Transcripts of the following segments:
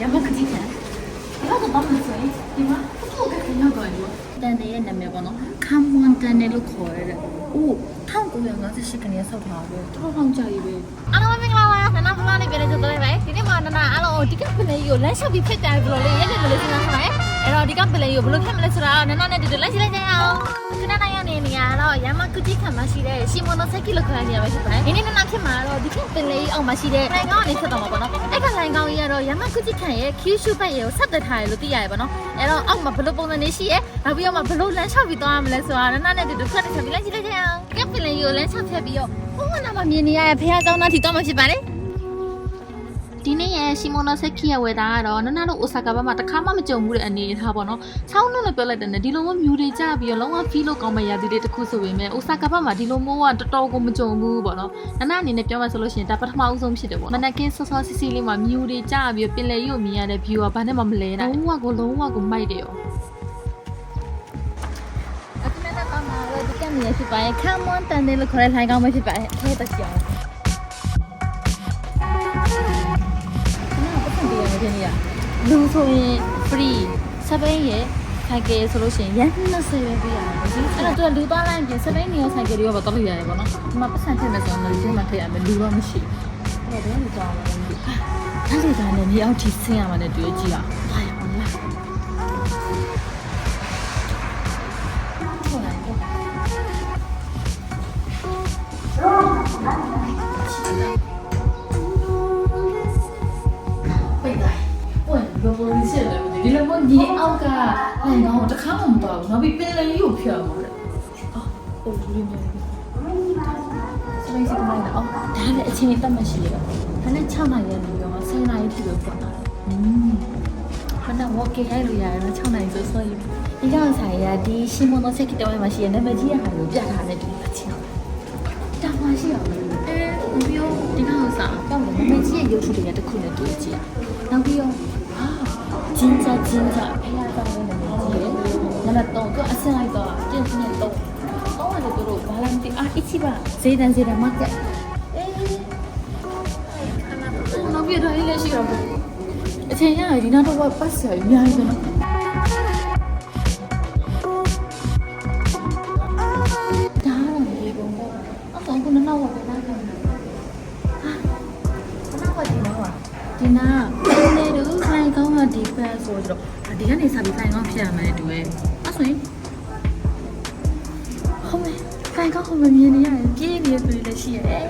ရမကတိခံဘာလို့ဘာမလဲဒီမှာဘာလို့ကခင်ရပါလဲတန်တဲ့ရဲ့နာမည်ပေါ့နော်ခမ်ဝန်တန်တယ်လို့ခေါ်ရတဲ့အိုး1958ခုနှစ်ဆောက်ထားပဲတော်တော်ကြာပြီပဲအားလုံးမင်္ဂလာပါနနာဖလာနေပြန်ကြတော့လေပဲဒီနေ့မှာနနာအားလုံးဒီကပနေကိုလမ်းလျှောက်ပြီးဖြစ်တယ်ဘယ်လိုလဲရဲ့လေမလို့စဉ်းစားထားပါ အဲ့တော့ဒီကပလဲကိုဘယ်လိုဖြစ်မလဲဆိုတာနန်းနန်းနဲ့တူတူလိုက်ကြည့်လိုက်ကြရအောင်ခဏတိုင်းရောက်နေနေရတော့ရမကူကြီးခံမရှိတဲ့ရှီမွန်တော့ဆက်ကီလိုခံနေရပဲဖြစ်ပါတယ်ဒီနေ့နန်းနန်းဖြစ်မှာတော့ဒီကပလဲအောက်မှာရှိတဲ့လိုင်ကောင်ကနေဆက်တော့မှာပေါ့နော်အဲ့ကလိုင်ကောင်ကြီးကတော့ရမကူကြီးခံရဲ့ခီးရှုပတ်ရဲ့ကိုဆက်သက်ထားတယ်လို့သိရတယ်ပေါ့နော်အဲ့တော့အောက်မှာဘယ်လိုပုံစံနေရှိရဲ့နောက်ပြီးတော့မှဘယ်လိုလမ်းလျှောက်ပြီးသွားရမလဲဆိုတာနန်းနန်းနဲ့တူတူဆက်နေချက်ပြီးလိုက်ကြည့်လိုက်ကြရအောင်ဒီကပလဲကိုလမ်းလျှောက်ဖြတ်ပြီးတော့ဘုန်းကနာမှာမြင်နေရရဲ့ဖះเจ้าနားထိတော့မှဖြစ်ပါတယ် ဒီနေ့ရဲ့ရှီမိုနိုဆက်ခီရဲ့ဝယ်သားကတော့နနတို့အိုဆာကာဘက်မှာတစ်ခါမှမကြုံဘူးတဲ့အနေအထားပေါ့နော်။ဆောင်းလို့လည်းပြောလိုက်တယ်နဲ့ဒီလိုမျိုးမြူတွေကြပြီးတော့လုံးဝဖီးလို့ကောင်းမရသေးတဲ့တစ်ခုဆိုပေမဲ့အိုဆာကာဘက်မှာဒီလိုမျိုးကတော်တော်ကိုမကြုံဘူးပေါ့နော်။နနအနေနဲ့ပြောမှဆိုလို့ရှိရင်ဒါပထမအဦးဆုံးဖြစ်တယ်ပေါ့။မနက်ကင်းဆော့ဆော့စီစီလေးမှာမြူတွေကြပြီးပင်လယ်ကြီးကိုမြင်ရတဲ့ view ကဘာနဲ့မှမလဲတာ။လုံးဝကိုလုံးဝကိုမိုက်တယ်ရော။အကမနာကမှာတော့ဒီကမြင်ရှိပါရဲ့ come on တန်တယ်လို့ခေါ်တဲ့လှိုင်းကောင်းမရှိပါရဲ့အဲတကြောင် ဖြစ်နေရလူဆိုရင် free စပိန်ရဲ့ဆိုင်ကယ်ဆိုလို့ရှိရင်ရန်20ပဲပေးရတယ်ဒီအဲ့တော့သူကလူသွားလိုက်ပြင်စပိန်နေရဆိုင်ကယ်တွေရောတော့လို့ရတယ်ပေါ့နော်ဒီမှာပတ်စံထည့်မယ်ဆိုတော့လူချင်းမထည့်ရမယ်လူတော့မရှိဘူးအဲ့တော့ဘယ်လိုကြောင်လဲအဲ့ဒီကောင်လည်းမြေအောက်ထိဆင်းရမှလည်းတွေ့ကြည့်ရအောင် 哎，然后我这看了不到，那比本来有票嘛的。啊，哦，对对对。这边是干嘛的？哦，他那前面怎么写的？他那唱那个那个，谁那一条歌？嗯，他那我给还有呀，那唱那个所以。你刚才呀，第西蒙诺塞克的外面写那么几行，有别行的地方去了。大话是要的。哎，我不要，你看我啥？让我们几个有处的人都困难多一些。然后不要啊，金家金家，哎呀，当然了。 နံပါတ်3သူအဆင့်လိုက်တော့အကျင့်စနစ်3 3ရတယ်သူတို့ဘာလဲမသိအာအချိပါဈေးတန်းဈေးတန်းမတ်ကတ်အေးနောက်ပြတော့ရေးလက်ရှိတော့အချိန်ရရင်ဒီနောက်တော့ပတ်စရာအများကြီးပဲနော်ဒီနာနေတို့ဆိုင်ကောင်းကဒီဖက်ဆိုတော့ဒီကနေစာပြီးဆိုင်ကောင်းဖြစ်ရမယ်တူရဲ့ ဆိုရင်ဟုတ်မယ်ဆိုင်ကောက်ဟိုမမြင်နေရတယ်ပြေးနေသူတွေလည်းရှိရတယ်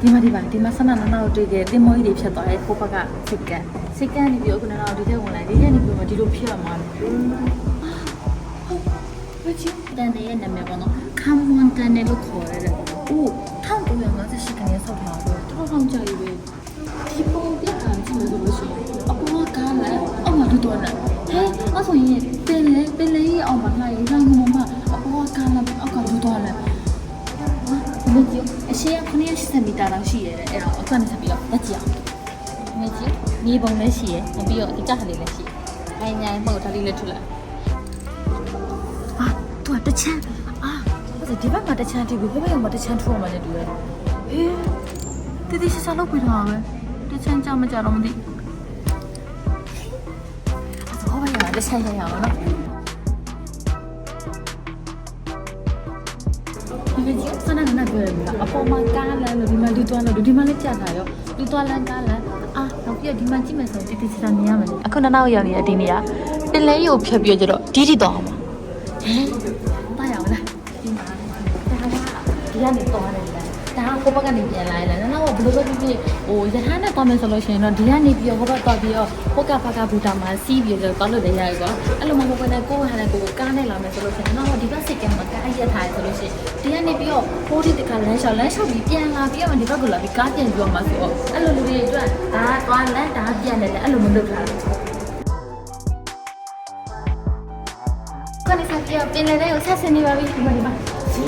ဒီမှာဒီမှာဒီမှာဆမနာနာကိုတွေ့ခဲ့တင်မောကြီးတွေဖြတ်သွားတယ်ကိုဘက်ကစိတ်ကန်းစိတ်ကန်းနေပြီးအခုနာနာကိုဒီထက်ဝင်လာဒီထက်နေပြီးမှဒီလိုဖြစ်ရမှာဟုတ်ဘာကြီးတန်တဲ့နာမည်ပေါ့နော်ခံဝန်တန်တယ်လို့ခေါ်ရတယ်အိုးထောင်ကိုရမှာရှိကနေဆောက်ထားတော့ထောင်ထောင်ကြရ ဟဲ့အဲ့ဆိုရင်ပင်လေပင်လေကြီးအောင်မလှိုက်ရောင်မမအပေါ်ကလာအောက်ကလို့တော့လာမင်းကြီးအရှိရ980မီတာလောက်ရှိရတယ်အဲ့တော့အထွက်နဲ့ဆက်ပြီးတော့လက်ကြည့်အောင်မင်းကြီးမြေပုံလည်းရှိရယ်ပြီးတော့ဒီကြဟလေးလည်းရှိအိုင်ညာမဟုတ်ဒါလေးလည်းထူလာဟာသူကတချမ်းအာဒီဘက်မှာတချမ်းထူပြီးဘယ်ဘက်မှာတချမ်းထူအောင်မလဲတူရယ်ဟေးတတိရှိစားလုပ်ပြီးတော့ပဲတချမ်းကြမကြတော့မသိ တစ်ချက်ရအောင်နော်ဒီကြီးစနနာပြောရမှာအပေါ်မှာကားလမ်းလို့ဒီမှာလူသွားလို့ဒီမှာလည်းပြတာရောလူသွားလမ်းကားလမ်းအာနောက်ပြီးဒီမှာကြည့်မယ်ဆိုတိတိကျကျမြင်ရမယ်အခုနောက်နောက်ရောက်နေတဲ့ဒီနေရာပင်လဲကြီးကိုဖြတ်ပြီးကြတော့ဒီဒီသွားအောင်ပါဟမ်ပါရအောင်လားဒီမှာဒါကဒီကနေသွားတယ် ကိုဘက်ကနေပြန်လာရင်လည်းနောက်တော့ဘယ်လိုလုပ်ဖြစ်ဖြစ်ဟိုရဟန်းနဲ့သွားမယ်ဆိုလို့ရှိရင်တော့ဒီကနေပြီးတော့ဟိုဘက်သွားပြီးတော့ဟိုကဘက်ကဘူတာမှာစီးပြီးတော့သွားလို့လည်းရတယ်ကွာအဲ့လိုမှမဟုတ်ဘဲနဲ့ကိုယ့်ဟာနဲ့ကိုယ်ကားနဲ့လာမယ်ဆိုလို့ရှိရင်နောက်တော့ဒီဘက်စစ်ကံမှာကားအရက်ထားရဆိုလို့ရှိရင်ဒီကနေပြီးတော့ဟိုဒီတခါလမ်းလျှောက်လမ်းလျှောက်ပြီးပြန်လာပြီးတော့ဒီဘက်ကိုလာပြီးကားပြန်ပြီးတော့မှဆိုတော့အဲ့လိုလူတွေအတွက်ဒါသွားလမ်းဒါပြန်တယ်လည်းအဲ့လိုမလုပ်ထားဘူးကနေဆက်ပြပင်လယ်ထဲကိုဆက်ဆင်းနေပါပြီဒီမှာဒီမှာ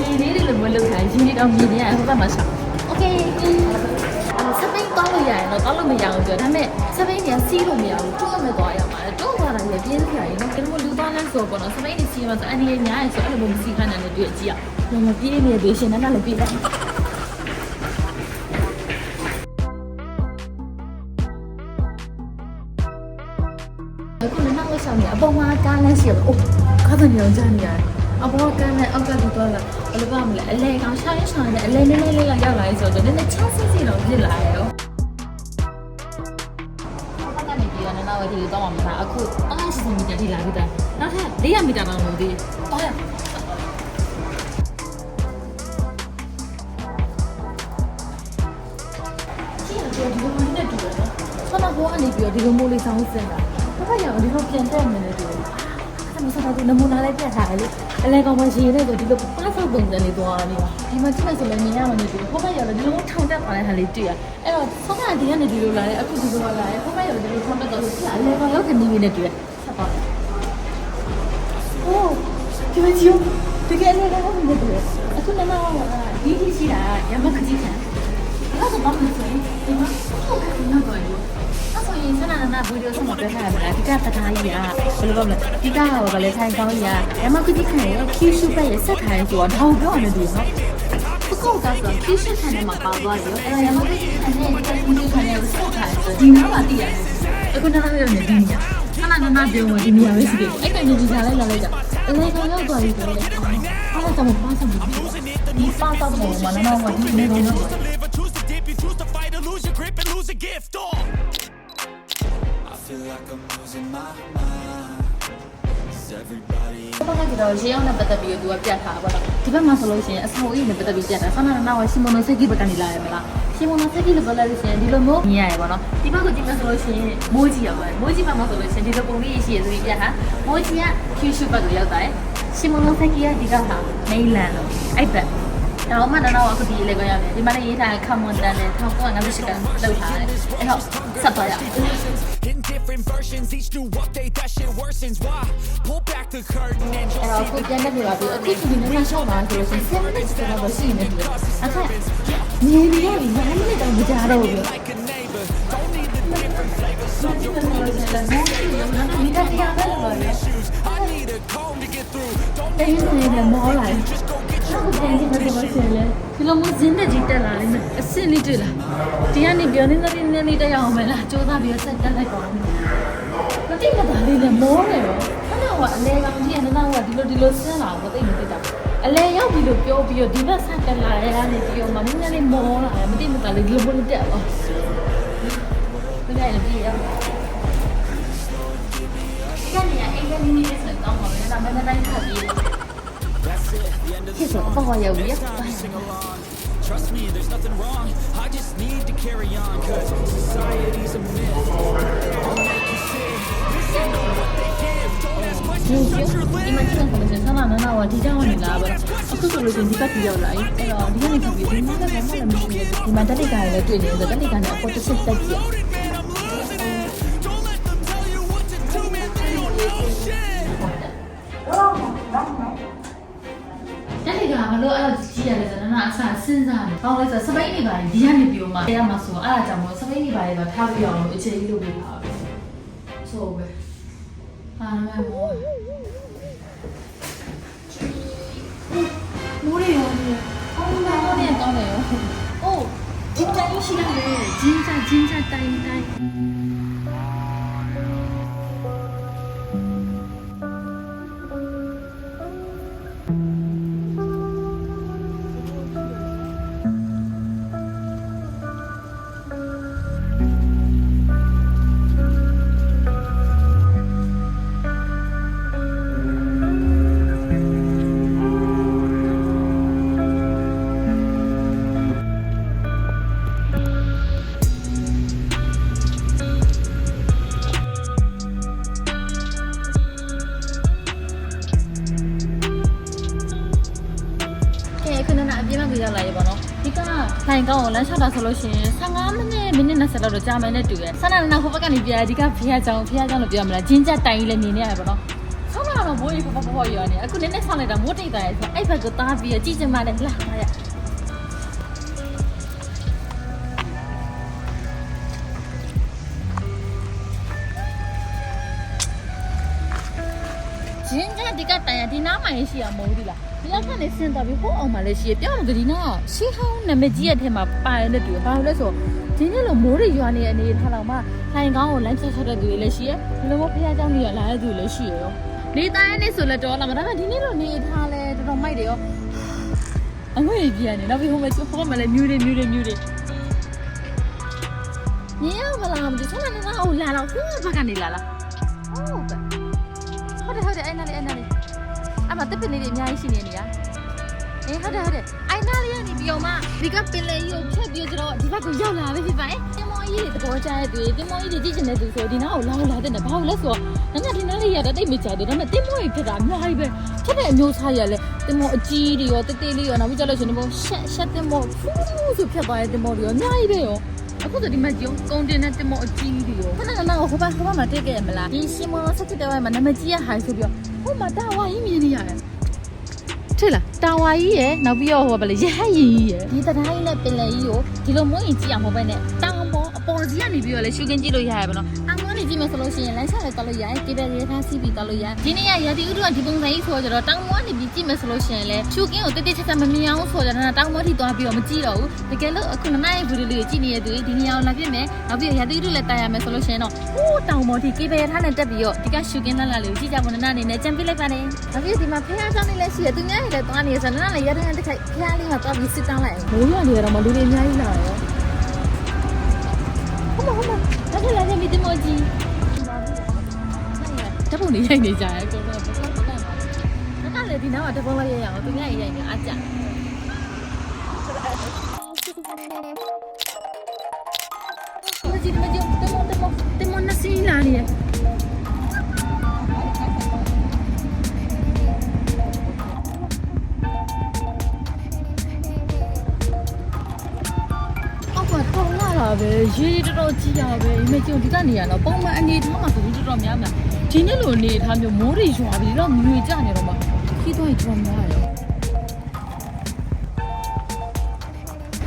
ရေလေးတွေလည်းမလုပ်ခိုင်းရေတွေတော့မြည်နေရဟိုဘက်မှာဆောက် okay စပိန်တောင်းလို့ရတယ်တော့တောင်းလို့မရဘူးပြောဒါပေမဲ့စပိန်ကစီးလို့မရဘူးတွတ်မဲ့သွားရမှာတော့ဘာလဲပြင်းစရာရေနော်ကျွန်တော်လူသားလမ်းဆိုပေါ့နော်စပိန်ကစီးမှာဆိုအန်ဒီရညာရဆိုအဲ့လိုမျိုးစီးခိုင်းတာနဲ့တွေ့ကြည့်ရမပြေးနေသေးရှင်နဲ့လည်းပြေးလိုက်အခုလည်းနောက်ဝက်ဆောင်နေအပေါ်မှာကားလမ်းရှိရလို့အိုးကားတန်ရောင်းကြနေရတယ် အပေါ်ကန်းနဲ့အောက်ကတူတော့လာဘယ်လိုပါမလဲအလဲကောင်ရှာရရှာနေအလဲနည်းနည်းလေးလောက်ရောက်လာပြီဆိုတော့နည်းနည်းချမ်းစစ်စစ်တော့ဖြစ်လာရောဘာကနေပြီးတော့နောက်ဝတီတော့မှမလားအခု80မီတာထိလာပြီတာနောက်ထပ်400မီတာတောင်လို့ဒီတော့ရကြည့်ရတော့ဒီလိုမျိုးနဲ့တူတယ်နော်ဆန္ဒဘောကနေပြီးတော့ဒီလိုမျိုးလေးစောင်းစင်တာဘာသာရောဒီလိုပြန်တက်နေတယ်တူတ ယ်အဲ့ဒါဆိုတော့နမူနာလေးပြတ်ထားတယ်လေအလဲကောင်မရှိရင်လည်းဒီလိုပါဆောက်ပုံစံလေးသွားနေတာဒီမှာကြည့်လိုက်ဆိုလည်းမြင်ရမှာနေတူဟိုဘက်ရောလည်းဒီလိုထောင်တက်သွားတဲ့ဟာလေးတွေ့ရအဲ့တော့ဆောင်းကဒီကနေဒီလိုလာတယ်အခုဒီလိုလာတယ်ဟိုဘက်ရောဒီလိုထောင်တက်သွားလို့အလဲကောင်ရောက်ကနေနေနေတွေ့ဆက်ပါโอ้ဒီမကြီးတကယ်လည်းလည်းနေတယ်အခုနမကဒီဒီရှိတာရမခကြီးခံ အဲ့ဒါတော့မလို့ဆိုရင်ဒီမှာဟုတ်ကဲ့နော်တော့ရောအဲ့ဆိုရင်ဆန္ဒနာဗီဒီယိုဆက်မှာပြထားရမလားဒီကတထားကြီးကဘယ်လိုပြောမလဲဒီကဟောကလည်းဆိုင်ကောင်းကြီးကရမခကြီးခံရဲ့ခီးရှုပဲရဲ့ဆက်ထားရင်ဆိုတော့ဒါကိုပြောရမယ်ဒီနော်不够的时候，其实看的嘛包包有，哎呀，我最近看见这个工作看见有色彩的，你拿把地啊？အခုနနာပြောနေတယ်ညာခဏနနာပြောဝင်ဒီနေရာပဲရှိတယ်အဲ့ကနေဒီစားလိုက်လာလိုက်ကြအလေကောင်ရောက်သွားပြီဆိုတော့အားလုံးတော့ပါဆောင်ပြီဒီပါတော့တော့မနနာကဒီနေကော lose your grip and lose a gift. Oh. I feel like I'm losing my mind. Is everybody ဘာကကြတော့ရေအောင်နဲ့ပတ်သက်ပြီးသူကပြတ်ထားပါတော့ဒီဘက်မှာဆိုလို့ရှိရင်အဆောက်အဦနဲ့ပတ်သက်ပြီးပြတ်တာဆန္ဒနာကရှီမိုနိုစက်ကီဘက်ကနေလာရမလားရှီမိုနိုစက်ကီလိုပဲလာလို့ရှိရင်ဒီလိုမျိုးမြင်ရတယ်ပေါ့နော်ဒီဘက်ကိုကြည့်မယ်ဆိုလို့ရှိရင်မိုးကြီးရောက်ပါတယ်မိုးကြီးဘက်မှာဆိုလို့ရှိရင်ဒီလိုပုံလေးရှိရဆိုပြီးပြတ်တာမိုးကြီးကကျူရှုဘက်ကိုရောက်သွားတယ်ရှီမိုနိုစက်ကီကဒီကဟာမိန်လန်လို့အဲ့ဘက် တော့မှတော့အခုဒီလေကိုရောက်နေဒီမှာလည်းရေးထားတဲ့ common တန်နဲ့1958ကလောက်ထားတယ်အဲ့တော့ဆက်သွားရအောင် in different versions, each new update that shit worsens. Why? Pull back the curtain and you'll အဲ့တော့ကိုပြန်နေပါပြီအတိအကျနည်းနည်းရှော့ပါဆိုလို့ရှိရင်7 minutes တော့ရှိနေတယ်အခါနေနေရပြီ9 minutes တော့မကြတော့ဘူး like a neighbor. Don't need the different flavors. ဒီကတရားပဲလို့ပြော Shoes. I need a comb to get through. Don't တယ်င်းနေတယ်မောလာတယ် just go get your ဟုတ်တယ်ဒီမှာတော့ဆင်းလေဒီလိုမျိုးဇင်းတဲ့ကြီးတက်လာတယ်အစင်လေးတွေ့လားဒီကနေပြောနေနေနေနေတက်ရအောင်မလားစူးစမ်းပြီးဆက်တက်လိုက်ပါဦးမတိမတာလေးနဲ့မောတယ်ရောခဏကအလဲကောင်ကြီးကနနာကဒီလိုဒီလိုဆင်းလာတော့သိမသိတာအလဲရောက်ပြီးလို့ပြောပြီးတော့ဒီဘက်ဆက်တက်လာတဲ့ကနေပြီးတော့မနည်းနည်းလေးမောလာတယ်မတိမတာလေးဒီလိုမျိုးတက်ပါဘယ်နဲ့လဲပြီးရောဒီကနေအိမ်ကနေနေစတော့မှာပဲဒါမှမဟုတ်တိုင်းခါပြီး That's it. The end of ဖြစ်ဆိုအပေါ် ရောက်ပြီရ sing along. Trust me, there's nothing wrong. I just need to carry on. Cause society's a myth. Don't make you sit. Listen to what they give. Don't ask questions, shut your ဒီ lips. မှာကျန်တဲ့ဆန္ဒနာနာကဒီကြောင်နေလာပဲအခုဆိုလို့ရှိရင်ဒီဘက်ကြီးရောက်လာပြီအဲ့တော့ဒီကနေပြီးဒီမှာလည်းဘာမှလည်းမရှိဘူးဒီမှာတက်တိတ်ကလည်းတွေ့နေတယ်တက်တိတ်ကနေအပေါ်တစ်ချက်တက်ကြည့် အဆစဉ်းစားတယ်။ဘာလို့လဲဆိုတော့စပိန်နေပါရင်ဒီကနေပြီးတော့မှတရားမှာဆိုအဲ့ဒါကြောင့်မို့စပိန်နေပါရင်တော့ထားပြအောင်လို့အခြေကြီးလုပ်ပေးပါပဲ။ဆိုပဲ။ဟာမဲမောမိုးရီရော။အော်မမောရီတော့လေရော။အိုးဒီတိုင်းရှိတယ်ဂျင်းချာဂျင်းချာတိုင်းတိုင်း တာဆိုလို့ရှိရင်15မိနစ်မိနစ်20လောက်တော့ကြာမယ်နဲ့တူတယ်ဆန္ဒနာဟိုဘက်ကနေပြဒီကဖះကြောင်ဖះကြောင်လို့ပြောမလားဂျင်းကြက်တိုင်ကြီးလည်းနေနေရတယ်ပေါ့နော်ဆောင်းလာတော့မိုးရီဖဖဖဖရောနေအခုနည်းနည်းဆောင်းလိုက်တာမိုးတိတ်သွားရဲ့ဆိုအဲ့ဘက်ကိုသားပြီးကြည့်ချင်မှလည်းလာပါရ ဒီကတိုင်ရဒီနားမှာရှိရမဟုတ်ဘူးလားဒီလောက်ကနေဆင်းသွားပြီးဟိုအောင်မှာလည်းရှိရပြောင်းလို့ဒီနားရှေးဟောင်းနာမည်ကြီးရဲ့ထဲမှာပါရတဲ့တူဘာလို့လဲဆို ဒီနေ့လိုမိုးတွေရွာနေအနေထားတော့မှလိုင်ကောင်းကိုလမ်းချက်ချက်တဲ့သူတွေလည်းရှိရဲဒီလိုမျိုးဖះเจ้าနေရလာတဲ့သူတွေလည်းရှိရရောနေသားရဲ့နေ့ဆိုလည်းတော်လာမှာဒါပေမဲ့ဒီနေ့လိုနေထားလဲတော်တော်မိုက်တယ်ရောအငွေ့ကြီးကနေနောက်ပြီးဟိုမှာဟိုမှာလည်းမြူးတယ်မြူးတယ်မြူးတယ်ညရမလားမသိဆန္ဒနေတော့လာတော့ဖူးဘက်ကနေလာလားဟုတ်ကဲ့ဟုတ်တယ်ဟုတ်တယ်အဲ့နာလေးအဲ့နာလေး အမတက်ပင်လေးတွေအများကြီးရှိနေနေရအေးဟုတ်တယ်ဟုတ်တယ်အိုင်နာလေးကနေပြီးတော့မှဒီကပင်လေကြီးကိုဖြတ်ပြီးတော့ဒီဘက်ကိုရောက်လာပြီဖြစ်ပါရဲ့တင်မောကြီးတွေသဘောကျတဲ့သူတင်မောကြီးတွေကြည့်ချင်တဲ့သူဆိုဒီနားကိုလာလာတဲ့နဲ့ဘာလို့လဲဆိုတော့နည်းနည်းဒီနားလေးရတဲ့တိတ်မကြတယ်ဒါပေမဲ့တင်မောကြီးဖြစ်တာအများကြီးပဲဖြစ်တဲ့အမျိုးသားရလဲတင်မောအကြီးတွေရောတေးသေးလေးရောနောက်ပြီးကြလို့ရှိရင်ဒီမောရှက်ရှက်တင်မောဖူးဆိုဖြစ်သွားတဲ့တင်မောတွေရောအများကြီးပဲရောအခုဆိုဒီမှာကြုံကုန်တင်တဲ့တင်မောအကြီးတွေရောခဏခဏဟိုဘက်ဟိုဘက်မှာတိတ်ခဲ့ရမလားဒီရှင်မောဆက်ချက်တဲ့ဘက်မှာနာမည်ကြီးရဟိုင်ဆိုပြီးတော့ ဟိုမှာတာဝါကြီးမြင်နေရတယ်ထစ်လားတာဝါကြီးရယ်နောက်ပြီးတော့ဟိုဗလေရဟတ်ရင်ကြီးရယ်ဒီတရားကြီးနဲ့ပင်လယ်ကြီးကိုဒီလိုမွေးရင်ကြည့်အောင်မဟုတ်ပဲနဲ့တောင်ပေါ်အပေါ်ကြီးကနေပြီးတော့လေရှူကင်းကြည့်လို့ရရပါတော့တောင်ပေါ် နေကြည့်မယ်ဆိုလို့ရှိရင်လမ်းချလည်းသွားလို့ရတယ်ကေဘယ်ရေထားစီးပြီးသွားလို့ရဒီနေ့ကရာသီဥတုကဒီပုံစံကြီးဆိုတော့တောင်မောနေပြီးကြည့်မယ်ဆိုလို့ရှိရင်လည်းချူကင်းကိုတိတိကျကျမမြင်အောင်ဆိုတော့တောင်မောထိသွားပြီးတော့မကြည့်တော့ဘူးတကယ်လို့အခုနမရဲ့ဗီဒီယိုလေးကိုကြည့်နေတဲ့သူတွေဒီနေရာကိုလာပြစ်မယ်နောက်ပြီးရာသီဥတုလည်းတာရမယ်ဆိုလို့ရှိရင်တော့ဟိုးတောင်မောထိကေဘယ်ရေထားနဲ့တက်ပြီးတော့ဒီကရှူကင်းလက်လာလေးကိုကြည့်ကြပါနနအနေနဲ့ကြံပြလိုက်ပါနဲ့နောက်ပြီးဒီမှာဖះဆောင်နေလည်းရှိတယ်သူများတွေလည်းသွားနေဆိုတော့နနလည်းရာသီဥတုတစ်ခိုက်ဖះလေးကသွားပြီးစစ်တောင်းလိုက်ဘူးဘိုးရနေရတော့မလူတွေအများကြီးလာတယ် မဒါကလည်းမိတမောကြီးတပုံနေရိုက်နေကြရဲကိုတော့ဘာလို့လဲနနလည်းဒီနောက်မှာတပုံလိုက်ရရအောင်သူများရိုက်နေအားကြမကြည့်မကြည့်တမောတမောတမောနစီလာနေ ရေတော်တော်ကြီးရပဲဒီမဲ့ကျုံဒီကနေရတော့ပုံမှန်အနေထားမှာဆိုပြီးတော်တော်များများဒီနေ့လိုအနေထားမျိုးမိုးတွေရွာပြီးတော့ငွေကြနေတော့မှခီးတော့တော်တော်များရော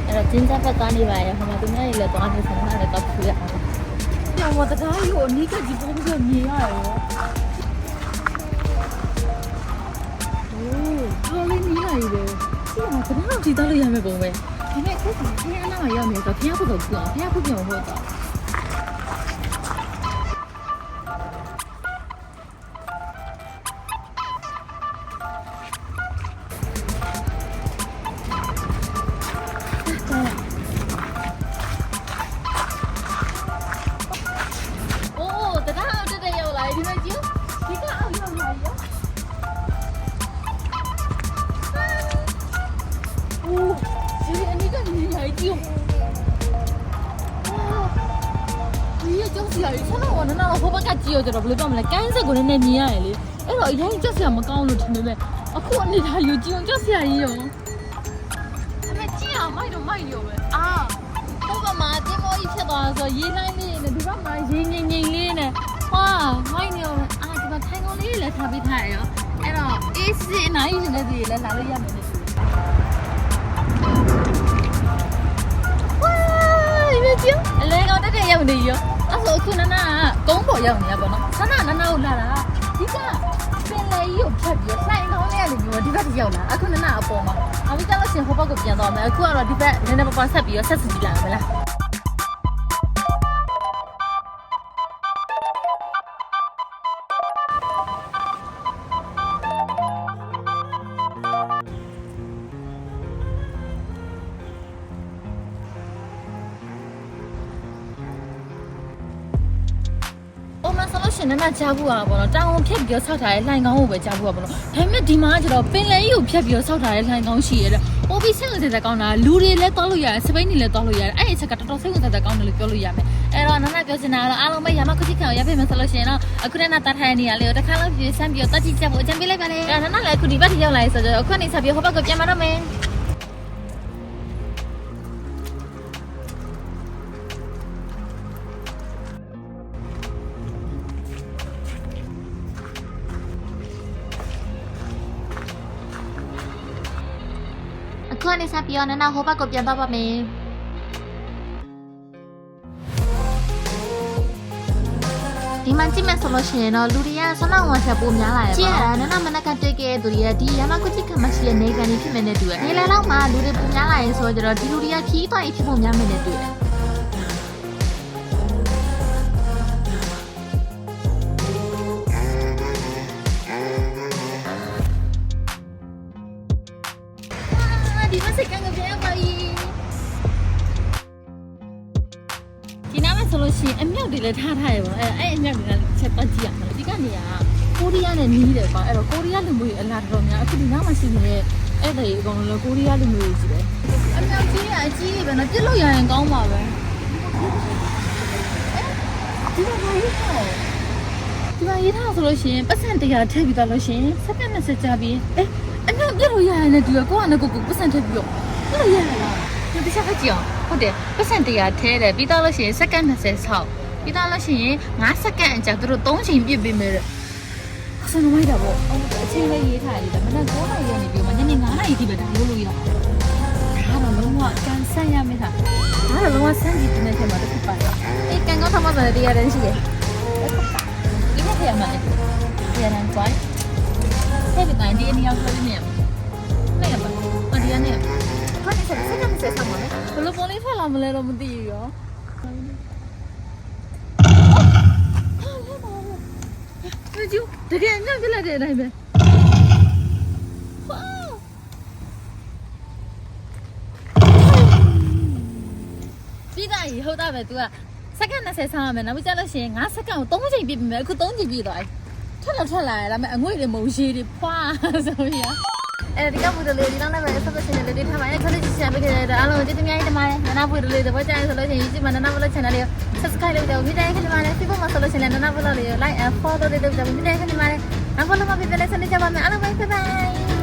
အဲ့တော့ကျင်းချက်ဖက်သွားနေပါရဲ့ဟိုမှာသူများတွေလည်းသွားနေဆန္ဒလည်းတော့ခူရအောင်။ကျောင်းဝတ်ကားကြီးကိုအနီးကကြီးပုံပြီးမြင်ရရော။โอ้တော်လေးနီးလာပြီပဲ။ဒီမှာဘယ်တော့ကြည့်တော့လို့ရမယ်ပုံပဲ။ ဒီနေ့ကိုယ်ကဖះနာရောက်နေတော့ဖះဖို့တော့ကြည့်အောင်ဖះဖို့ပြောင်းဖို့ ကနေနေရကြည့်ဒီရကြောက်စရာကြီးဆန္ဒဝနနာဟိုဘက်ကကြည့်ရတော့ဘယ်လိုပြောမလဲကန်းဆက်ကိုလည်းနည်းမြင်ရတယ်လေအဲ့တော့အရင်ကြောက်စရာမကောင်းလို့ထင်ပေမဲ့အခုအနေထားယူကြည့်အောင်ကြောက်စရာကြီးရောအမေကြည့်အောင်မိုက်တော့မိုက်ရောပဲအာဟိုဘက်မှာတင်မောကြီးဖြစ်သွားဆိုရေးလိုက်လေးနဲ့ဒီဘက်မှာရေးငိမ့်ငိမ့်လေးနဲ့ဟာမိုက်နေရောအာဒီမှာထိုင်ကုန်လေးလည်းထားပေးထားရရောအဲ့တော့အေးစင်နိုင်ရှင်တဲ့စီလည်းလာလို့ရမယ်လေဝါဒီမ ကျအလဲကောင်တက်တက်ရောက်နေရောအဲ့ဆိုအခုနနာကကုန်းပေါ်ရောက်နေရပါတော့ဆန္ဒနနာကိုလာတာဒီကပင်လေကြီးကိုဖြတ်ပြီးလှိုင်ကောင်းလေးကနေပြီးတော့ဒီဘက်ထိရောက်လာအခုနနာအပေါ်မှာအဝိကြလို့ရှင်ဟိုဘက်ကိုပြန်သွားမယ်အခုကတော့ဒီဘက်နည်းနည်းပါးပါဆက်ပြီးတော့ဆက်စီကြည့်လိုက်မလားပုံမှန်ဆိုလို့ ရှင်နနာကြားဘူးอ่ะပေါ့နော်တောင်အောင်ဖြတ်ပြီးတော့ဆောက်ထားတဲ့လှိုင်ကောင်းကိုပဲကြားဘူးอ่ะပေါ့နော်ဒါပေမဲ့ဒီမှာကျတော့ပင်လယ်ကြီးကိုဖြတ်ပြီးတော့ဆောက်ထားတဲ့လှိုင်ကောင်းရှိရတဲ့ပိုပြီးစိတ်ဝင်စားတဲ့ကောင်းတာလူတွေလည်းတောက်လို့ရတယ်စပိန်တွေလည်းတောက်လို့ရတယ်အဲ့ဒီအချက်ကတော်တော်စိတ်ဝင်စားတဲ့ကောင်းတယ်လို့ပြောလို့ရမယ်အဲ့တော့နနာပြောချင်တာကတော့အားလုံးပဲရမခုတိခံရပြမယ်ဆိုလို့ရှင်တော့အခုနနာတတ်ထိုင်နေရလေတစ်ခါလောက်ပြေးဆန်းပြီးတော့တတ်ကြည့်ချက်ဖို့အကြံပေးလိုက်ပါလေအဲ့နနာလည်းအခုဒီဘက်ထိရောက်လာပြီဆိုတော့အခုကနေဆက်ပြီးဟိုဘက်ကိုပြန်มาတော့မယ် ခုကနေစပြီးတော့နနဟိုဘက်ကိုပြန်သွားပါမယ်ဒီမှာကြည့်မယ်ဆိုလို့ရှိရင်တော့လူတွေကဆန္ဒဝန်ချက်ပိုများလာတယ်ပေါ့ကြည့်ရတာနနမနက်ကတွေ့ခဲ့တဲ့သူတွေကဒီရမကုတိကမရှိတဲ့နေကန်ကြီးဖြစ်မယ်နဲ့တူတယ်နေလယ်လောက်မှာလူတွေပိုများလာရင်ဆိုတော့ဒီလူတွေကခီးသွားရင်ဖြစ်ဖို့များမယ်နဲ့တူတယ် လည်းထားထားရပါအဲအဲ့အမြောက်တွေကလည်းချက်ပတ်ကြည့်ရမှာဒီကနေကကိုရီးယားနဲ့နီးတယ်ပါအဲ့တော့ကိုရီးယားလူမျိုးတွေအလားတော်များအခုဒီနောက်မှာရှိနေတဲ့အဲ့ဒါကြီးအကုန်လုံးကိုရီးယားလူမျိုးတွေကြီးပဲအမြောက်ကြီးကအကြီးကြီးပဲနော်ပြစ်လို့ရရင်ကောင်းပါပဲဒီမှာဘာရေးထားဒီမှာရေးထားဆိုလို့ရှိရင်ပတ်စံတရားထည့်ပြီးတော့လို့ရှိရင်စက္ကန့်20ကြာပြီးအဲအမြောက်ပြစ်လို့ရရင်လည်းဒီကကိုကလည်းကိုကိုပတ်စံထည့်ပြီးတော့ပြစ်လို့ရရလားဒီတစ်ချက်ခကြည့်အောင်ဟုတ်တယ်ပတ်စံတရားထဲတယ်ပြီးတော့လို့ရှိရင်စက္ကန့်20ဆောက် ပြီးတော့လို့ရှိရင်9စက္ကန့်အကြာသူတို့3ချိန်ပြစ်ပေးမယ်တဲ့ဆန်မိုက်တာပေါ့အော်အချိန်လေးရေးထားရတယ်မနက်9နာရီကနေပြီးမှညနေ9နာရီထိပဲဒါလို့လို့ရအောင်ဒါတော့လုံးဝကန်ဆန်ရမယ်ဟာဒါတော့လုံးဝဆန်ကြည့်တဲ့ထဲမှာတစ်ခုပါအေးကန်ကောင်းထမစားတဲ့တရားတန်းရှိတယ်ဒီနေ့ထဲမှာတရားတန်းကွာဟဲ့ဒီတိုင်းဒီအနည်းအောင်ဆိုနေရမယ်လည်းပါအဒီကနေခါနေဆက်စက်ကမဆက်ဆောင်ပါနဲ့ဘလို့ပေါ်လေးထွက်လာမလဲတော့မသိဘူးရော မကျူတကယ်ညံ့ပြလိုက်တဲ့အတိုင်းပဲပြီးသားကြီးဟုတ်တာပဲ तू ကစက္ကန့်20ဆောင်းရမယ်နောက်ပြီးကြလို့ရှိရင်9စက္ကန့်ကို3ချိန်ပြည့်ပြီမယ်အခု3ချိန်ပြည့်သွားပြီထွက်လာထွက်လာရဒါပေမဲ့အငွေ့တွေမဟုတ်ရှိတွေဖွာဆိုရ အဲဒီကဘူတလေးဒီနောက်လည်းပဲဆက်ဆက်ရှင်လေးတွေထားပါရဲ့ခလေးချစ်ချပေးခဲ့တဲ့အားလုံးကျေးဇူးများကြီးတင်ပါတယ်နနာဘူတလေးသဘောကျရင်ဆိုလို့ရှိရင် YouTube မှာနနာဘူလို့ channel လေးကို subscribe လုပ်ကြဖို့မြင်တယ်ခင်ဗျာလေ Facebook မှာဆိုလို့ရှိရင်နနာဘူလို့လေးကို like and follow လုပ်ကြဖို့မြင်တယ်ခင်ဗျာလေနောက်ဘလို့မှာပြပြလဲဆက်နေကြပါမယ်အားလုံးပဲ bye bye